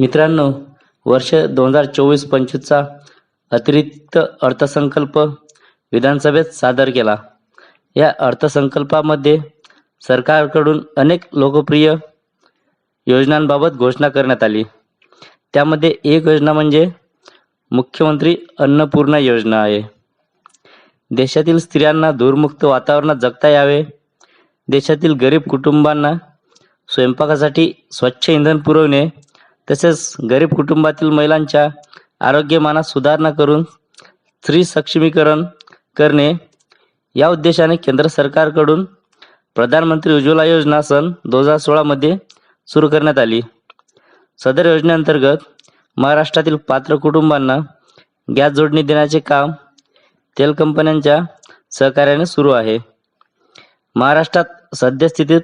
मित्रांनो वर्ष दोन हजार चोवीस पंचवीसचा अतिरिक्त अर्थसंकल्प विधानसभेत सादर केला. या अर्थसंकल्पामध्ये सरकारकडून अनेक लोकप्रिय योजनांबाबत घोषणा करण्यात आली. त्यामध्ये एक योजना म्हणजे मुख्यमंत्री अन्नपूर्णा योजना आहे. देशातील स्त्रियांना धूरमुक्त वातावरणात जगता यावे. देशातील गरीब कुटुंबांना स्वयंपाकासाठी स्वच्छ इंधन पुरवणे. तसेच गरीब कुटुंबातील महिलांच्या आरोग्यमानात सुधारणा करून स्त्री सक्षमीकरण करणे या उद्देशाने केंद्र सरकारकडून प्रधानमंत्री उज्ज्वला योजना सन दोन हजार सोळामध्ये सुरू करण्यात आली. सदर योजनेअंतर्गत महाराष्ट्रातील पात्र कुटुंबांना गॅस जोडणी देण्याचे काम तेल कंपन्यांच्या सहकार्याने सुरू आहे. महाराष्ट्रात सद्यस्थितीत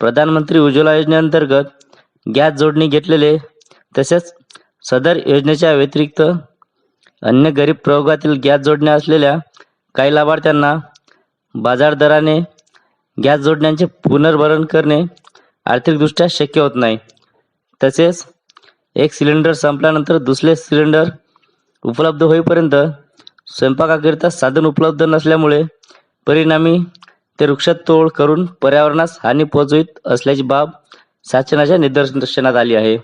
प्रधानमंत्री उज्ज्वला योजनेअंतर्गत गॅस जोडणी घेतलेले तसेच सदर योजनेच्या व्यतिरिक्त अन्य गरीब प्रवर्गातील गॅस जोडण्या असलेल्या काही लाभार्थ्यांना बाजार दराने गॅस जोडण्यांचे पुनर्भरण करणे आर्थिकदृष्ट्या शक्य होत नाही. तसेच एक सिलेंडर संपल्यानंतर दुसरे सिलेंडर उपलब्ध होईपर्यंत स्वयंपाकाकरिता साधन उपलब्ध नसल्यामुळे परिणामी ते वृक्षतोड करून पर्यावरणास हानी पोहोचवित असल्याची बाब शासनाच्या निदर्शनात आली आहे.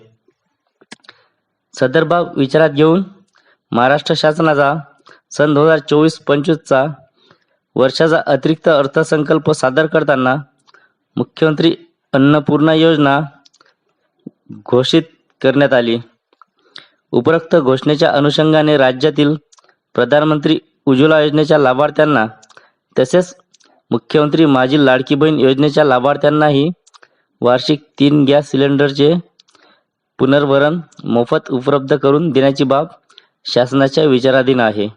सदर बाब विचारात घेऊन महाराष्ट्र शासनाचा सन दोन हजार चोवीस पंचवीसचा वर्षाचा अतिरिक्त अर्थसंकल्प सादर करताना मुख्यमंत्री अन्नपूर्णा योजना घोषित करण्यात आली. उपरोक्त घोषणेच्या अनुषंगाने राज्यातील प्रधानमंत्री उज्ज्वला योजनेच्या लाभार्थ्यांना तसेच मुख्यमंत्री माझी लाडकी बहीण योजनेच्या लाभार्थ्यांनाही वार्षिक तीन गॅस सिलेंडरचे पुनर्भरण मोफत उपलब्ध करून देण्याची बाब शासनाच्या विचाराधीन आहे.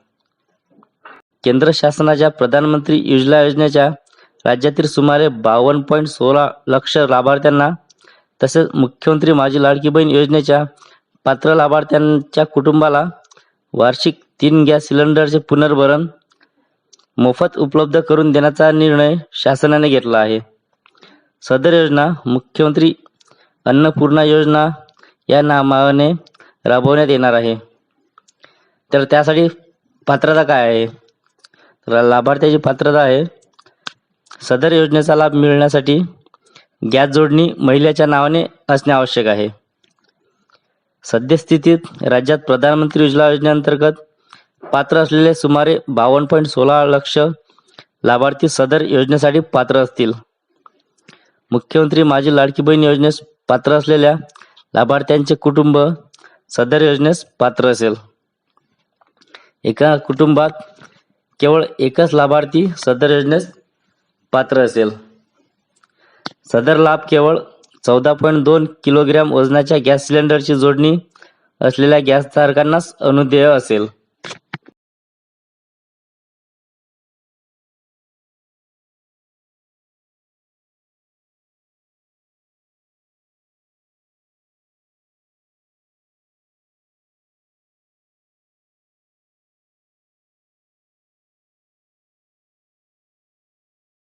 केंद्र शासनाच्या प्रधानमंत्री उज्ज्वला योजनेच्या राज्यातील सुमारे बावन्न पॉईंट सोळा लक्ष लाभार्थ्यांना तसेच मुख्यमंत्री माझी लाडकी बहीण योजनेच्या पात्र लाभार्थ्यांच्या कुटुंबाला वार्षिक तीन गॅस सिलेंडरचे पुनर्भरण मोफत उपलब्ध करून देण्याचा निर्णय शासनाने घेतला आहे. सदर योजना मुख्यमंत्री अन्नपूर्णा योजना या नामाने राबवण्यात येणार आहे. तर त्यासाठी पात्रता काय आहे? तर लाभार्थ्याची पात्रता आहे. सदर योजनेचा लाभ मिळण्यासाठी गॅस जोडणी महिलेच्या नावाने असणे आवश्यक आहे. सद्यस्थितीत राज्यात प्रधानमंत्री उज्ज्वला योजनेअंतर्गत पात्र असलेले सुमारे बावन्न पॉईंट सोळा लक्ष लाभार्थी सदर योजनेसाठी पात्र असतील. मुख्यमंत्री माझी लाडकी बहीण योजनेस पात्र असलेल्या लाभार्थ्यांचे कुटुंब सदर योजनेस पात्र असेल. एका कुटुंबात केवळ एकच लाभार्थी सदर योजनेस पात्र असेल. सदर लाभ केवळ चौदा पॉईंट दोन किलोग्रॅम वजनाच्या गॅस सिलेंडरची जोडणी असलेल्या गॅस धारकांनाच अनुदेय असेल.